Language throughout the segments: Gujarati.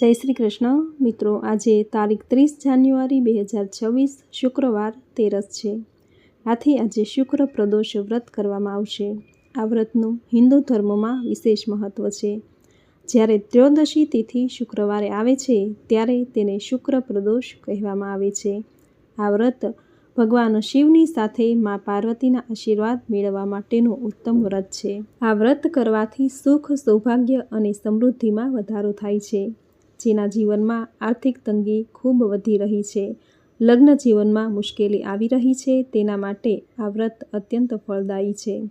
જય શ્રી કૃષ્ણ. મિત્રો, આજે તારીખ ત્રીસ જાન્યુઆરી બે હજાર છવ્વીસ, શુક્રવાર તેરસ છે. આથી આજે શુક્ર પ્રદોષ વ્રત કરવામાં આવશે. આ વ્રતનું હિન્દુ ધર્મમાં વિશેષ મહત્ત્વ છે. જ્યારે ત્રયોદશી તિથિ શુક્રવારે આવે છે, ત્યારે તેને શુક્ર પ્રદોષ કહેવામાં આવે છે. આ વ્રત ભગવાન શિવની સાથે મા પાર્વતીના આશીર્વાદ મેળવવા માટેનું ઉત્તમ વ્રત છે. આ વ્રત કરવાથી સુખ, સૌભાગ્ય અને સમૃદ્ધિમાં વધારો થાય છે. જેના જીવનમાં આર્થિક તંગી ખૂબ વધી રહી છે. લગ્ન જીવનમાં મુશ્કેલી આવી રહી છે, તેના માટે આ વ્રત અત્યંત ફળદાયી છે.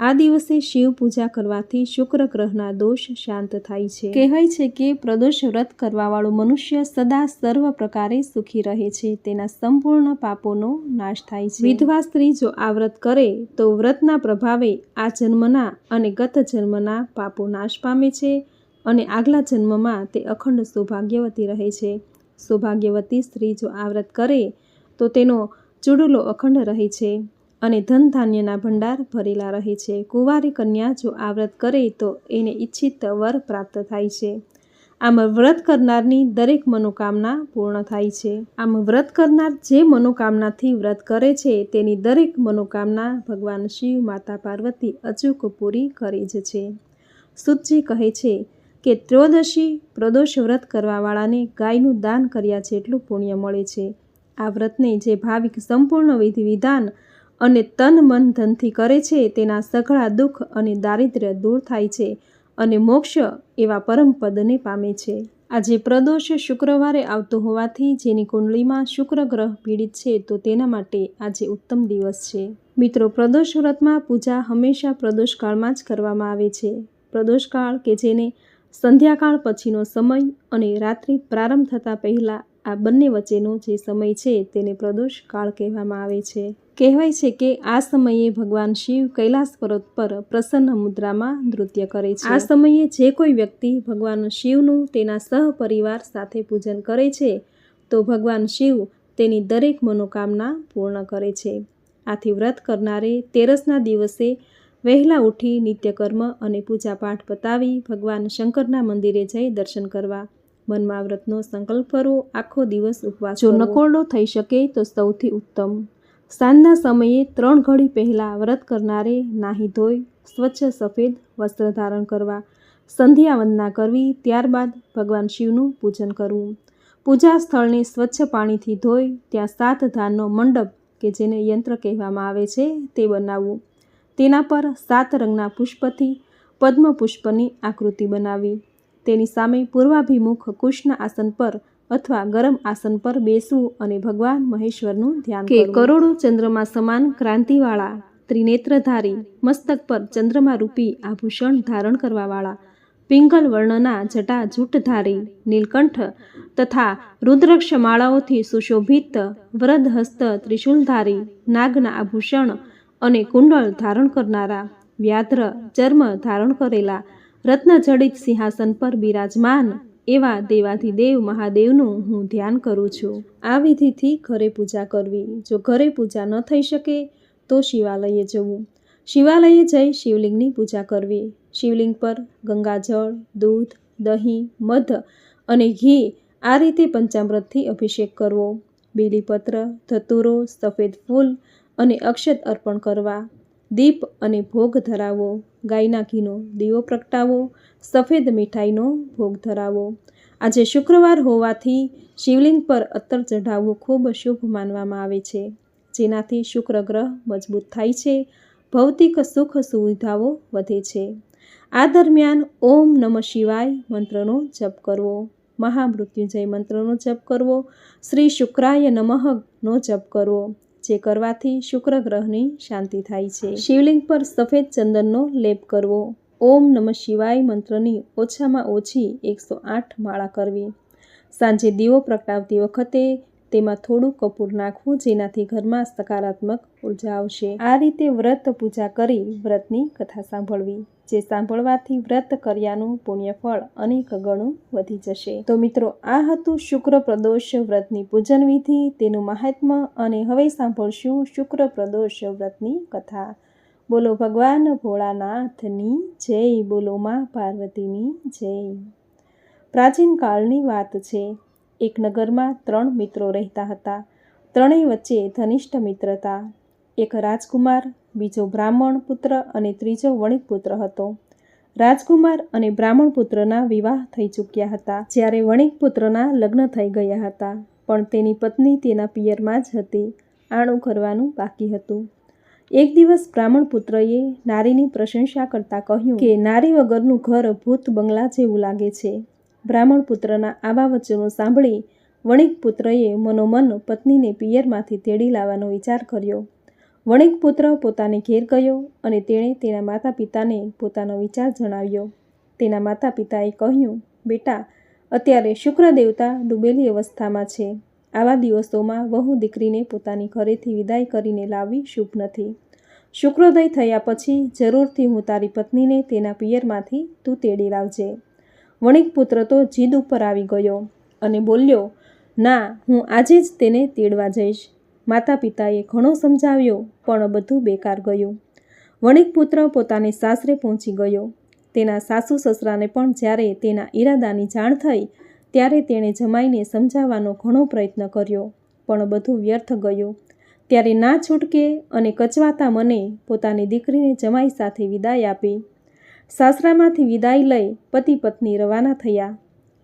આ દિવસે શિવ પૂજા કરવાથી શુક્ર ગ્રહના દોષ શાંત થાય છે. કહેવાય છે કે પ્રદોષ વ્રત કરવાવાળો મનુષ્ય સદા સર્વ પ્રકારે સુખી રહે છે, તેના સંપૂર્ણ પાપોનો નાશ થાય છે. વિધવા સ્ત્રી જો આ વ્રત કરે, તો વ્રતના પ્રભાવે આ જન્મના અને ગત જન્મના પાપો નાશ પામે છે. અને આગલા જન્મમાં તે અખંડ સૌભાગ્યવતી રહે છે. સૌભાગ્યવતી સ્ત્રી જો આ વ્રત કરે, તો તેનો ચૂડુલો અખંડ રહે છે અને ધન ધાન્યના ભંડાર ભરેલા રહે છે. કુંવારી કન્યા જો આ વ્રત કરે, તો એને ઈચ્છિત વર પ્રાપ્ત થાય છે. આમ વ્રત કરનારની દરેક મનોકામના પૂર્ણ થાય છે. આમ વ્રત કરનાર જે મનોકામનાથી વ્રત કરે છે, તેની દરેક મનોકામના ભગવાન શિવ, માતા પાર્વતી અચૂક પૂરી કરે જ છે. સુતજી કહે છે કે ત્રયોદશી પ્રદોષ વ્રત કરવાવાળાને ગાયનું દાન કર્યા છે એટલું પુણ્ય મળે છે. આ વ્રતને જે ભાવિક સંપૂર્ણ વિધિ વિધાન અને તન મન ધનથી કરે છે, તેના સઘળા દુઃખ અને દારિદ્ર્ય દૂર થાય છે અને મોક્ષ એવા પરમ પદને પામે છે. આજે પ્રદોષ શુક્રવારે આવતો હોવાથી જેની કુંડળીમાં શુક્ર ગ્રહ પીડિત છે, તો તેના માટે આજે ઉત્તમ દિવસ છે. મિત્રો, પ્રદોષ વ્રતમાં પૂજા હંમેશા પ્રદોષકાળમાં જ કરવામાં આવે છે. પ્રદોષકાળ કે જેને સંધ્યાકાળ પછીનો સમય અને રાત્રિ પ્રારંભ થતાં પહેલાં આ બંને વચ્ચેનો જે સમય છે તેને પ્રદોષ કાળ કહેવામાં આવે છે. કહેવાય છે કે આ સમયે ભગવાન શિવ કૈલાસ પર્વત પર પ્રસન્ન મુદ્રામાં નૃત્ય કરે છે. આ સમયે જે કોઈ વ્યક્તિ ભગવાન શિવનું તેના સહપરિવાર સાથે પૂજન કરે છે, તો ભગવાન શિવ તેની દરેક મનોકામના પૂર્ણ કરે છે. આથી વ્રત કરનારે તેરસના દિવસે વહેલા ઉઠી નિત્યકર્મ અને પૂજાપાઠ પતાવી ભગવાન શંકરના મંદિરે જઈ દર્શન કરવા. મનમાં વ્રતનો સંકલ્પ કરવો આખો દિવસ ઉપવાસ જો નકોરડો થઈ શકે તો સૌથી ઉત્તમ. સાંજના સમયે ત્રણ ઘડી પહેલાં વ્રત કરનારે નાહી ધોઈ સ્વચ્છ સફેદ વસ્ત્ર ધારણ કરવા સંધ્યા વંદના કરવી ત્યારબાદ ભગવાન શિવનું પૂજન કરવું. પૂજા સ્થળને સ્વચ્છ પાણીથી ધોઈ ત્યાં સાત ધાનનો મંડપ કે જેને યંત્ર કહેવામાં આવે છે તે બનાવવું. તેના પર સાત રંગના પુષ્પથી પદ્મપુષ્પની આકૃતિ બનાવી. તેની સામે પૂર્વાભિમુખ કુશના આસન પર અથવા ગરમ આસન પર બેસવું અને ભગવાન મહેશ્વરનું ધ્યાન કે કરોડો ચંદ્રમાં સમાન ક્રાંતિવાળા ત્રિનેત્રધારી મસ્તક પર ચંદ્રમા રૂપી આભૂષણ ધારણ કરવાવાળા પિંગલ વર્ણના જટા જૂટધારી નીલકંઠ તથા રુદ્રક્ષ માળાઓથી સુશોભિત વરદહસ્ત ત્રિશુલધારી નાગના આભૂષણ અને કુંડળ ધારણ કરનારા, વ્યાધ્ર ચર્મ ધારણ કરેલા રત્નજડિત સિંહાસન પર બિરાજમાન એવા દેવાધિદેવ મહાદેવનું હું ધ્યાન કરું છું. આ વિધિથી ઘરે પૂજા કરવી. જો ઘરે પૂજા ન થઈ શકે, તો શિવાલયે જવું. શિવાલયે જઈ શિવલિંગની પૂજા કરવી. શિવલિંગ પર ગંગાજળ, દૂધ, દહીં, મધ અને ઘી આ રીતે પંચામૃતથી અભિષેક કરવો. બીલીપત્ર, ધતુરો, સફેદ ફૂલ અને અક્ષત અર્પણ કરવા. દીપ અને ભોગ ધરાવો. ગાયના ઘીનો દીવો પ્રગટાવો. સફેદ મીઠાઈનો ભોગ ધરાવો. આજે શુક્રવાર હોવાથી શિવલિંગ પર અત્તર ચઢાવવું ખૂબ શુભ માનવામાં આવે છે. જેનાથી શુક્ર ગ્રહ મજબૂત થાય છે. ભૌતિક સુખ સુવિધાઓ વધે છે. આ દરમિયાન ઓમ નમઃ શિવાય મંત્રનો જપ કરવો. મહામૃત્યુંજય મંત્રનો જપ કરવો. શ્રી શુક્રાય નમઃનો જપ કરવો. જે કરવાથી શુક્ર ગ્રહની શાંતિ થાય છે. શિવલિંગ પર સફેદ ચંદનનો લેપ કરવો. ઓમ નમઃ શિવાય મંત્રની ઓછામાં ઓછી એકસો આઠ માળા કરવી. સાંજે દીવો પ્રગટાવતી વખતે તેમાં થોડું કપૂર નાખવું જેનાથી ઘરમાં સકારાત્મક ઊર્જા આવશે. આ રીતે વ્રત પૂજા કરી વ્રતની કથા સાંભળવી, જે સાંભળવાથી વ્રત કર્યાનું પુણ્યફળ અનેક ગણું વધી જશે. તો મિત્રો, આ હતું શુક્ર પ્રદોષ વ્રતની પૂજન વિધિ. તેનું મહાત્મ્ય અને હવે સાંભળશું શુક્ર પ્રદોષ વ્રતની કથા. બોલો ભગવાન ભોળાનાથની જય, બોલો માં પાર્વતીની જય. પ્રાચીન કાળની વાત છે. એક નગરમાં ત્રણ મિત્રો રહેતા હતા. ત્રણેય વચ્ચે ઘનિષ્ઠ મિત્રતા એક રાજકુમાર, બીજો બ્રાહ્મણ પુત્ર અને ત્રીજો વણિક પુત્ર હતો. રાજકુમાર અને બ્રાહ્મણ પુત્રના વિવાહ થઈ ચૂક્યા હતા, જ્યારે વણિક પુત્રના લગ્ન થઈ ગયા હતા, પણ તેની પત્ની તેના પિયરમાં જ હતી. આણું કરવાનું બાકી હતું. એક દિવસ બ્રાહ્મણ પુત્રએ નારીની પ્રશંસા કરતાં કહ્યું કે, નારી વગરનું ઘર ભૂત બંગલા જેવું લાગે છે. બ્રાહ્મણ પુત્રના આવા વચનો સાંભળી વણિક પુત્રએ મનોમન પત્નીને પિયરમાંથી તેડી લાવવાનો વિચાર કર્યો. વણિક પુત્ર પોતાને ઘેર ગયો અને તેણે તેના માતા પિતાને પોતાનો વિચાર જણાવ્યો. તેના માતા પિતાએ કહ્યું, બેટા, અત્યારે શુક્ર દેવતા ડૂબેલી અવસ્થામાં છે. આવા દિવસોમાં વહુ દીકરીને પોતાની ઘરેથી વિદાય કરીને લાવવી શુભ નથી. શુક્રોદય થયા પછી જરૂરથી હું તારી પત્નીને તેના પિયરમાંથી તું તેડી લાવજે. વણિક પુત્ર તો જીદ ઉપર આવી ગયો અને બોલ્યો, ના, હું આજે જ તેને તેડવા જઈશ. માતા પિતાએ ઘણો સમજાવ્યો, પણ બધું બેકાર ગયું. વણિક પુત્ર પોતાને સાસરે પહોંચી ગયો. તેના સાસુ સસરાને પણ જ્યારે તેના ઈરાદાની જાણ થઈ, ત્યારે તેણે જમાઈને સમજાવવાનો ઘણો પ્રયત્ન કર્યો, પણ બધું વ્યર્થ ગયું. ત્યારે ના છૂટકે અને કચવાતા મને પોતાની દીકરીને જમાઈ સાથે વિદાય આપી. સાસરામાંથી વિદાય લઈ પતિ પત્ની રવાના થયા.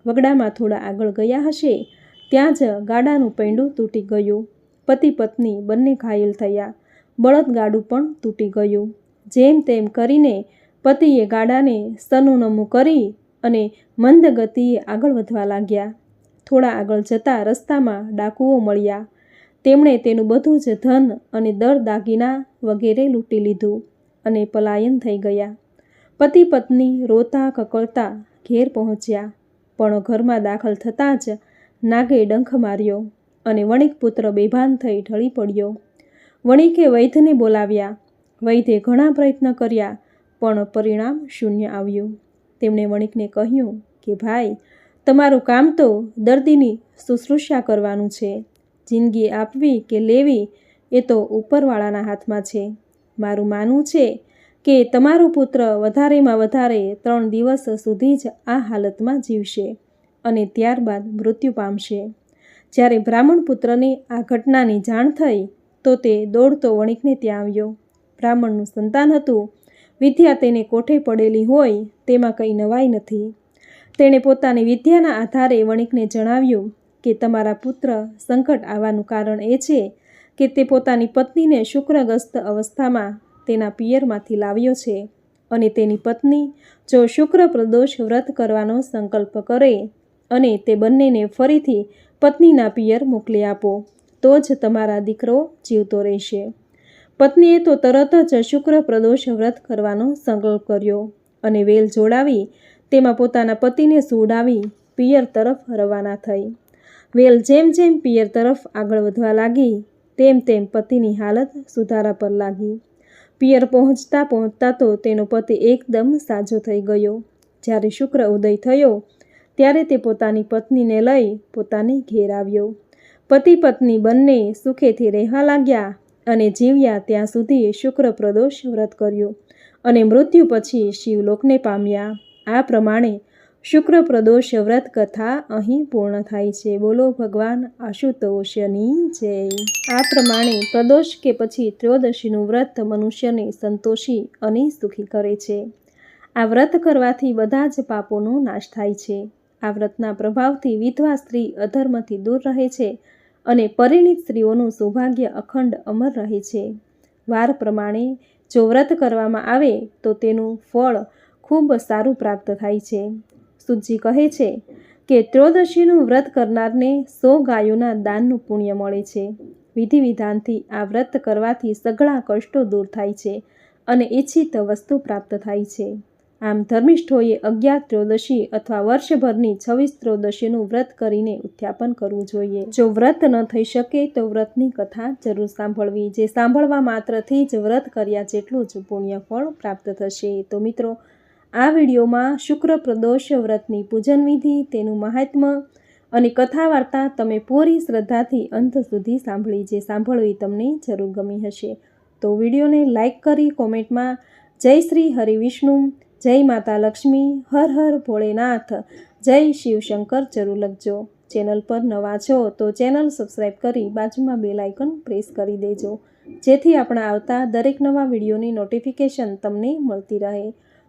વગડામાં થોડા આગળ ગયા હશે, ત્યાં જ ગાડાનું પૈંડું તૂટી ગયું. પતિ પત્ની બંને ઘાયલ થયા. બળદગાડું પણ તૂટી ગયું. જેમ તેમ કરીને પતિએ ગાડાને સનુનમું કરી અને મંદ ગતિએ આગળ વધવા લાગ્યા. થોડા આગળ જતાં રસ્તામાં ડાકુઓ મળ્યા. તેમણે તેનું બધું જ ધન અને દર દાગીના વગેરે લૂંટી લીધું અને પલાયન થઈ ગયા. પતિ પત્ની રોતા કકળતા ઘેર પહોંચ્યા. પણ ઘરમાં દાખલ થતાં જ નાગે ડંખ માર્યો અને વણિક પુત્ર બેભાન થઈ ઢળી પડ્યો. વણિકે વૈદ્યને બોલાવ્યા. વૈદ્યે ઘણા પ્રયત્ન કર્યા, પણ પરિણામ શૂન્ય આવ્યું. તેમણે વણિકને કહ્યું કે, ભાઈ, તમારું કામ તો દર્દીની શુશ્રૂષા કરવાનું છે. જિંદગી આપવી કે લેવી એ તો ઉપરવાળાના હાથમાં છે. મારું માનવું છે કે તમારો પુત્ર વધારેમાં વધારે ત્રણ દિવસ સુધી જ આ હાલતમાં જીવશે અને ત્યારબાદ મૃત્યુ પામશે. જ્યારે બ્રાહ્મણ પુત્રને આ ઘટનાની જાણ થઈ, તો તે દોડતો વણિકને ત્યાં આવ્યો. બ્રાહ્મણનું સંતાન હતું. વિદ્યા તેને કોઠે પડેલી હોય તેમાં કંઈ નવાઈ નથી. તેણે પોતાની વિદ્યાના આધારે વણિકને જણાવ્યું કે તમારા પુત્ર સંકટ આવવાનું કારણ એ છે કે તે પોતાની પત્નીને શુક્રગ્રસ્ત અવસ્થામાં તેના પિયરમાંથી લાવ્યો છે અને તેની પત્ની જો શુક્ર પ્રદોષ વ્રત કરવાનો સંકલ્પ કરે અને તે બંનેને ફરીથી પત્નીના પિયર મોકલી આપો, તો જ તમારા દીકરો જીવતો રહેશે. પત્નીએ તો તરત જ શુક્ર પ્રદોષ વ્રત કરવાનો સંકલ્પ કર્યો અને વેલ જોડાવી તેમાં પોતાના પતિને સુવડાવી પિયર તરફ રવાના થઈ. વેલ જેમ જેમ પિયર તરફ આગળ વધવા લાગી, તેમ તેમ પતિની હાલત સુધારા પર લાગી. પિયર પહોંચતા પહોંચતા તો તેનો પતિ એકદમ સાજો થઈ ગયો. જ્યારે શુક્ર ઉદય થયો, ત્યારે તે પોતાની પત્નીને લઈ પોતાને ઘેર આવ્યો. પતિ પત્ની બંને સુખેથી રહેવા લાગ્યા અને જીવ્યા ત્યાં સુધી શુક્ર પ્રદોષ વ્રત કર્યું અને મૃત્યુ પછી શિવલોકને પામ્યા. આ પ્રમાણે શુક્ર પ્રદોષ વ્રત કથા અહીં પૂર્ણ થાય છે. બોલો ભગવાન આશુતોષની જય. આ પ્રમાણે પ્રદોષ કે પછી ત્રયોદશીનું વ્રત મનુષ્યને સંતોષી અને સુખી કરે છે. આ વ્રત કરવાથી બધા જ પાપોનો નાશ થાય છે. આ વ્રતના પ્રભાવથી વિધવા સ્ત્રી અધર્મથી દૂર રહે છે અને પરિણીત સ્ત્રીઓનું સૌભાગ્ય અખંડ અમર રહે છે. વાર પ્રમાણે જો વ્રત કરવામાં આવે તો તેનું ફળ ખૂબ સારું પ્રાપ્ત થાય છે. સુજી કહે છે કે ત્રયોદશીનું વ્રત કરનારને સો ગાયોના દાનનું પુણ્ય મળે છે. વિધિ વિધાનથી આ વ્રત કરવાથી સઘળા કષ્ટો દૂર થાય છે અને ઈચ્છિત વસ્તુ પ્રાપ્ત થાય છે. આમ ધર્મિષ્ઠોએ અગિયાર ત્રયોદશી અથવા વર્ષભરની છવ્વીસ ત્રયોદશીનું વ્રત કરીને ઉત્થાપન કરવું જોઈએ. જો વ્રત ન થઈ શકે તો વ્રતની કથા જરૂર સાંભળવી, જે સાંભળવા માત્રથી જ વ્રત કર્યા જેટલું જ પુણ્ય ફળ પ્રાપ્ત થશે. તો મિત્રો આ વિડીયોમાં શુક્ર પ્રદોષ વ્રતની પૂજન વિધિ તેનું મહાત્મ્ય અને કથા વાર્તા તમે પૂરી શ્રદ્ધાથી અંત સુધી સાંભળી જે સાંભળવી તમને જરૂર ગમી હશે. તો વિડીયોને લાઇક કરી કોમેન્ટમાં જય શ્રી હરિવિષ્ણુ જય માતા લક્ષ્મી, હર હર ભોળેનાથ, જય શિવશંકર જરૂર લખજો. ચેનલ પર નવા છો તો ચેનલ સબસ્ક્રાઈબ કરી બાજુમાં બેલ આઇકન પ્રેસ કરી દેજો, જેથી આપણા આવતા દરેક નવા વિડીયોની નોટિફિકેશન તમને મળતી રહે.